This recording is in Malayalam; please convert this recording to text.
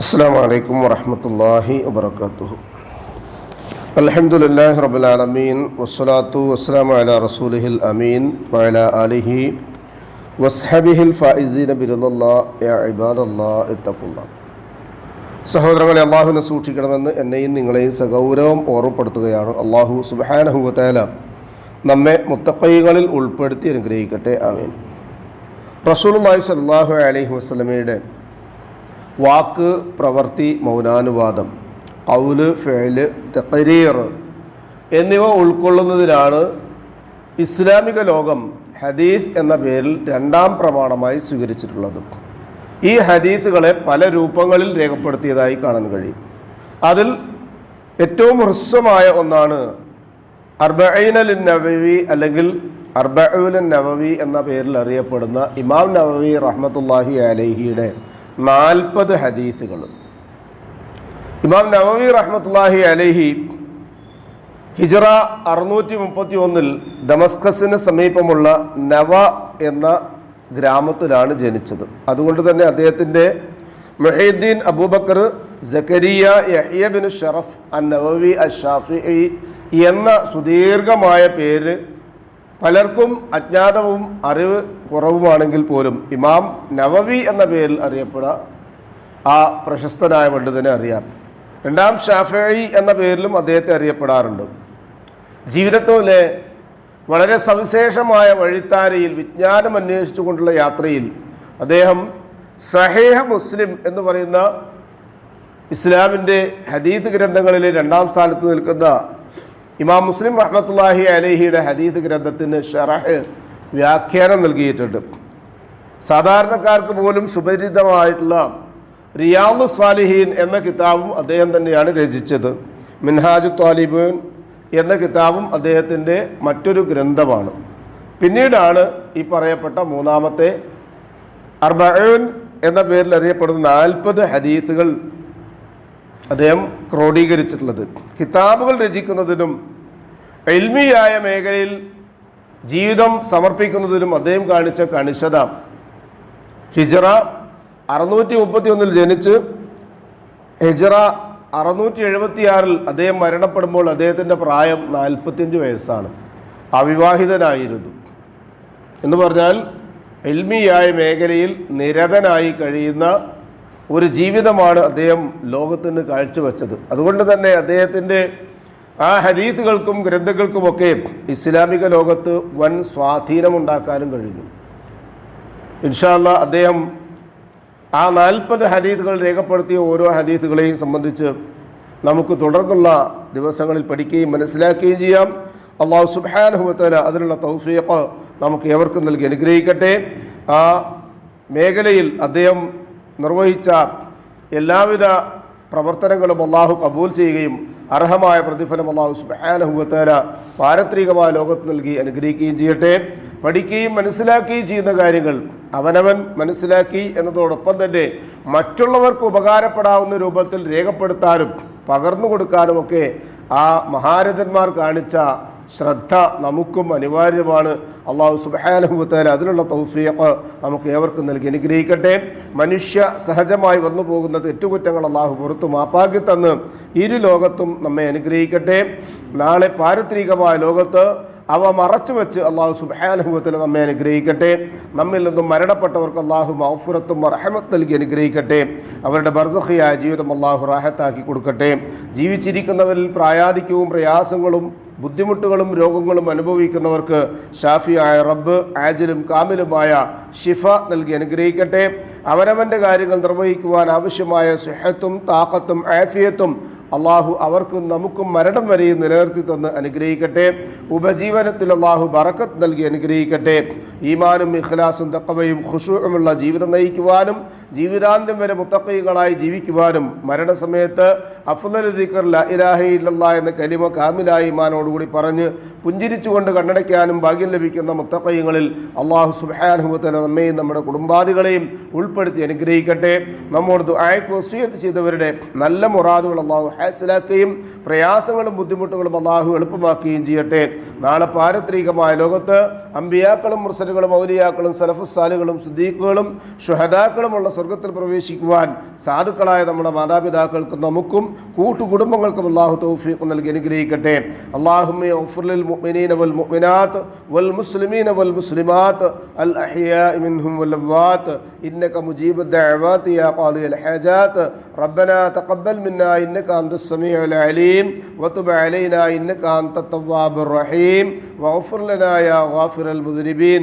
السلام عليكم ورحمة الله وبركاته الحمد لله رب العالمين والصلاة والسلام على رسوله الأمين وعلى آله وصحبه الفائزين برضا الله يا عباد الله اتقوا الله സഹോദരങ്ങളെ അള്ളാഹുവിനെ സൂക്ഷിക്കണമെന്ന് എന്നെയും നിങ്ങളെയും സഗൗരവം ഓർമ്മപ്പെടുത്തുകയാണ് അള്ളാഹു സുബാനഹുവത്തേല നമ്മെ മുത്തക്കൈകളിൽ ഉൾപ്പെടുത്തി അനുഗ്രഹിക്കട്ടെ ആമീൻ റസൂലുള്ളാഹി സ്വല്ലല്ലാഹു അലൈഹി വസല്ലമയുടെ വാക്ക് പ്രവൃത്തി മൗനാനുവാദം കൗൽ ഫേൽ തെക്കരീർ എന്നിവ ഉൾക്കൊള്ളുന്നതിനാണ് ഇസ്ലാമിക ലോകം ഹദീസ് എന്ന പേരിൽ രണ്ടാം പ്രമാണമായി സ്വീകരിച്ചിട്ടുള്ളത്. ഈ ഹദീസുകളെ പല രൂപങ്ങളിൽ രേഖപ്പെടുത്തിയതായി കാണാൻ കഴിയും. അതിൽ ഏറ്റവും ഹ്രസ്വമായ ഒന്നാണ് അർബൈനൽ നവവി അല്ലെങ്കിൽ അർബഉൽ നവവി എന്ന പേരിൽ അറിയപ്പെടുന്ന ഇമാം നവവി റഹ്മത്തുല്ലാഹി അലഹിയുടെ നാൽപ്പത് ഹദീസുകൾ ഇമാം നവവി റഹ്മത്തുല്ലാഹി അലഹി ഹിജറ അറുന്നൂറ്റി മുപ്പത്തി ഒന്നിൽ ദമസ്കസിന് സമീപമുള്ള നവ എന്ന ഗ്രാമത്തിലാണ് ജനിച്ചത്. അതുകൊണ്ട് തന്നെ അദ്ദേഹത്തിന്റെ Mohiyuddin Abubakar Zakariya Yahya bin Sharaf an Nawawi Ashafi എന്ന സുദീർഘമായ പേര് പലർക്കും അജ്ഞാതവും അറിവ് കുറവുമാണെങ്കിൽ പോലും ഇമാം നവവി എന്ന പേരിൽ അറിയപ്പെടുക ആ പ്രശസ്തനായ പണ്ഡിതനെ അറിയാം. രണ്ടാം ഷാഫി എന്ന പേരിലും അദ്ദേഹത്തെ അറിയപ്പെടാറുണ്ട്. ജീവിതത്തിലെ വളരെ സവിശേഷമായ വഴിത്താരയിൽ വിജ്ഞാനം അന്വേഷിച്ചുകൊണ്ടുള്ള യാത്രയിൽ അദ്ദേഹം സഹേഹ മുസ്ലിം എന്ന് പറയുന്ന ഇസ്ലാമിന്റെ ഹദീസ് ഗ്രന്ഥങ്ങളിലെ രണ്ടാം സ്ഥാനത്ത് നിൽക്കുന്ന ഇമാം മുസ്ലിം റഹ്മത്തുല്ലാഹി അലഹിയുടെ ഹദീസ് ഗ്രന്ഥത്തിന് ഷറഹ് വ്യാഖ്യാനം നൽകിയിട്ടുണ്ട്. സാധാരണക്കാർക്ക് പോലും സുപരിചിതമായിട്ടുള്ള റിയാദു സ്വാലിഹീൻ എന്ന കിതാബും അദ്ദേഹം തന്നെയാണ് രചിച്ചത്. മിൻഹാജു ത്വാലിബൂൻ എന്ന കിതാബും അദ്ദേഹത്തിന്റെ മറ്റൊരു ഗ്രന്ഥമാണ്. പിന്നീടാണ് ഈ പറയപ്പെട്ട മൂന്നാമത്തെ അർബഊൻ എന്ന പേരിൽ അറിയപ്പെടുന്ന നാൽപ്പത് ഹദീസുകൾ അദ്ദേഹം ക്രോഡീകരിച്ചിട്ടുള്ളത്. കിതാബുകൾ രചിക്കുന്നതിനും എൽമിയായ മേഖലയിൽ ജീവിതം സമർപ്പിക്കുന്നതിനും അദ്ദേഹം കാണിച്ച കണിശത. ഹിജറ അറുന്നൂറ്റി മുപ്പത്തി ഒന്നിൽ ജനിച്ച് ഹിജറ അറുന്നൂറ്റി എഴുപത്തിയാറിൽ അദ്ദേഹം മരണപ്പെടുമ്പോൾ അദ്ദേഹത്തിന്റെ പ്രായം നാൽപ്പത്തിയഞ്ച് വയസ്സാണ്. അവിവാഹിതനായിരുന്നു. എന്ന് പറഞ്ഞാൽ എൽമിയായ മേഖലയിൽ നിരതനായി കഴിയുന്ന ഒരു ജീവിതമാണ് അദ്ദേഹം ലോകത്തിന് കാഴ്ചവെച്ചത്. അതുകൊണ്ട് തന്നെ അദ്ദേഹത്തിന്റെ ആ ഹദീസുകൾക്കും ഗ്രന്ഥങ്ങൾക്കുമൊക്കെ ഇസ്ലാമിക ലോകത്ത് വൻ സ്വാധീനമുണ്ടാക്കാനും കഴിഞ്ഞു. ഇൻഷാല്ല അദ്ദേഹം ആ നാൽപ്പത് ഹദീസുകൾ രേഖപ്പെടുത്തിയ ഓരോ ഹദീസുകളെയും സംബന്ധിച്ച് നമുക്ക് തുടർന്നുള്ള ദിവസങ്ങളിൽ പഠിക്കുകയും മനസ്സിലാക്കുകയും ചെയ്യാം. അള്ളാഹു സുബാനുഹത്തല അതിനുള്ള തൗഫീഖ് നമുക്ക് ഏവർക്കും നൽകി അനുഗ്രഹിക്കട്ടെ. ആ മേഖലയിൽ അദ്ദേഹം നിർവഹിച്ച എല്ലാവിധ പ്രവർത്തനങ്ങളും അള്ളാഹു കബൂൽ ചെയ്യുകയും അർഹമായ പ്രതിഫലം അള്ളാഹു സുബാനഹുവത്തേല പാരത്രികമായ ലോകത്ത് നൽകി അനുഗ്രഹിക്കുകയും ചെയ്യട്ടെ. പഠിക്കുകയും മനസ്സിലാക്കുകയും ചെയ്യുന്ന കാര്യങ്ങൾ അവനവൻ മനസ്സിലാക്കി എന്നതോടൊപ്പം തന്നെ മറ്റുള്ളവർക്ക് ഉപകാരപ്പെടാവുന്ന രൂപത്തിൽ രേഖപ്പെടുത്താനും പകർന്നു കൊടുക്കാനുമൊക്കെ ആ മഹാരഥന്മാർ കാണിച്ച ശ്രദ്ധ നമുക്കും അനിവാര്യമാണ്. അള്ളാഹു സുബാനുഭവത്താൽ അതിനുള്ള തൗഫീഖ് നമുക്ക് ഏവർക്കും നൽകി അനുഗ്രഹിക്കട്ടെ. മനുഷ്യ സഹജമായി വന്നു പോകുന്ന തെറ്റുകുറ്റങ്ങൾ അള്ളാഹു പുറത്തു മാപ്പാക്കി തന്ന് ഇരു ലോകത്തും നമ്മെ അനുഗ്രഹിക്കട്ടെ. നാളെ പാരത്രികമായ ലോകത്ത് അവ മറച്ചു വെച്ച് അള്ളാഹു സുബാനുഭവത്തിൽ നമ്മെ അനുഗ്രഹിക്കട്ടെ. നമ്മിൽ നിന്നും മരണപ്പെട്ടവർക്ക് അള്ളാഹു മൗഫുറത്തും റഹമത്ത് നൽകി അനുഗ്രഹിക്കട്ടെ. അവരുടെ ബർസഖിയായ ജീവിതം അള്ളാഹു റാഹത്താക്കി കൊടുക്കട്ടെ. ജീവിച്ചിരിക്കുന്നവരിൽ പ്രായാധിക്യവും പ്രയാസങ്ങളും ബുദ്ധിമുട്ടുകളും രോഗങ്ങളും അനുഭവിക്കുന്നവർക്ക് ഷാഫിയായ റബ്ബ് ആജിലും കാമിലുമായ ഷിഫ നൽകി അനുഗ്രഹിക്കട്ടെ. അവനവന്റെ കാര്യങ്ങൾ നിർവഹിക്കുവാൻ ആവശ്യമായ സുഹത്തും താക്കത്തും ആഫിയത്തും അള്ളാഹു അവർക്കും നമുക്കും മരണം വരെയും നിലനിർത്തി തന്ന് അനുഗ്രഹിക്കട്ടെ. ഉപജീവനത്തിൽ അള്ളാഹു ബറക്കത്ത് നൽകി അനുഗ്രഹിക്കട്ടെ. ഈമാനും ഇഖ്ലാസും തക്കവയും ഖുഷുവുമുള്ള ജീവിതം നയിക്കുവാനും ജീവിതാന്ത്യം വരെ മുത്തക്കൈകളായി ജീവിക്കുവാനും മരണസമയത്ത് അഫ്ദൽ ദിക്കർ ല ഇലാഹി ഇല്ലല്ലാ എന്ന കലിമ കാമിലായി ഈമാനോടുകൂടി പറഞ്ഞ് പുഞ്ചിരിച്ചുകൊണ്ട് കണ്ണടയ്ക്കാനും ഭാഗ്യം ലഭിക്കുന്ന മുത്തക്കൈകളിൽ അള്ളാഹു സുബാനുഭവത്തിൽ നമ്മയും നമ്മുടെ കുടുംബാദികളെയും ഉൾപ്പെടുത്തി അനുഗ്രഹിക്കട്ടെ. നമ്മോട് വസീയത്ത് ചെയ്തവരുടെ നല്ല മുറാദുകൾ അള്ളാഹു ഹാസിലാക്കുകയും പ്രയാസങ്ങളും ബുദ്ധിമുട്ടുകളും അള്ളാഹു എളുപ്പമാക്കുകയും ചെയ്യട്ടെ. നാളെ പാരത്രികമായ ലോകത്ത് അമ്പിയാക്കളും മുർസലും മുർസലുകളും ഔലിയാക്കളും സലഫുസാലുകളും സുദ്ദീഖുകളും ഷുഹദാക്കളുമുള്ള സ്വർഗത്തിൽ പ്രവേശിക്കുവാൻ സാധുക്കളായ നമ്മുടെ മാതാപിതാക്കൾക്കും നമുക്കും കൂട്ടുകുടുംബങ്ങൾക്കും അള്ളാഹു തൗഫീഖ് നൽകി അനുഗ്രഹിക്കട്ടെ അള്ളാഹുമ്മ ലിൽ മുഅ്മിനീന വൽ മുഅ്മിനാത്ത് വൽ മുസ്ലിമീന വൽ മുസ്ലിമാത്ത് അൽ അഹ്യാഇ മിൻഹും വൽ അംവാത്ത് إنك مجيب الدعوات يا قاضي الحاجات ربنا تقبل منا إنك أنت السميع العليم وتب علينا إنك أنت التواب الرحيم واغفر لنا يا غافر المذنبين